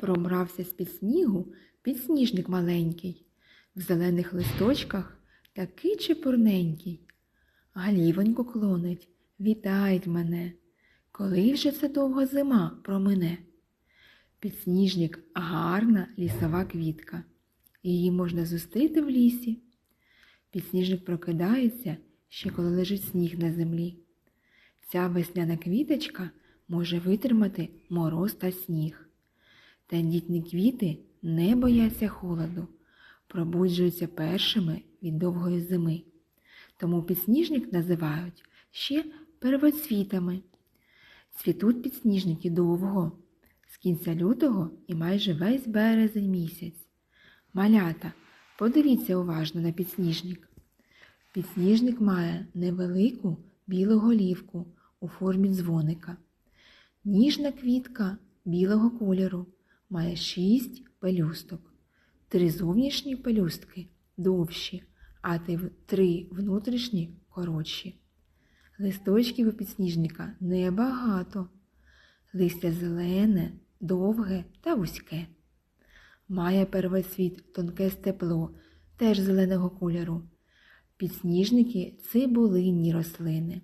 Промрався з-під снігу підсніжник маленький, в зелених листочках такий чепурненький. Галівоньку клонить, вітають мене, коли вже це довго зима промине. Підсніжник гарна лісова квітка. Її можна зустріти в лісі. Підсніжник прокидається ще коли лежить сніг на землі. Ця весняна квіточка може витримати мороз та сніг. Тендітні квіти не бояться холоду, пробуджуються першими від довгої зими. Тому підсніжник називають ще первоцвітами. Цвітуть підсніжники довго, з кінця лютого і майже весь березень місяць. Малята, подивіться уважно на підсніжник. Підсніжник має невелику білу голівку у формі дзвоника. Ніжна квітка білого кольору має шість пелюсток. Три зовнішні пелюстки довші, а три внутрішні коротші. Листочків у підсніжника небагато. Листя зелене, довге та вузьке. Має первоцвіт тонке степло, теж зеленого кольору. Підсніжники цибулинні рослини.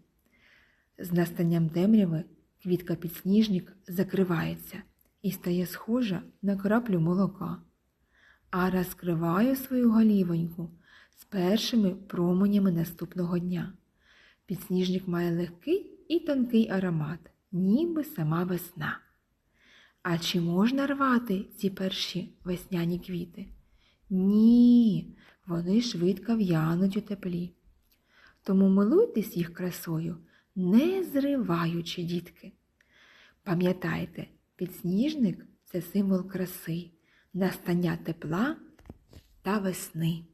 З настанням темряви квітка підсніжник закривається і стає схожа на краплю молока, а розкриває свою голівоньку з першими променями наступного дня. Підсніжник має легкий і тонкий аромат, ніби сама весна. А чи можна рвати ці перші весняні квіти? Ні, вони швидко в'януть у теплі. Тому милуйтесь їх красою, не зриваючи дітки. Пам'ятайте, підсніжник це символ краси, настання тепла та весни.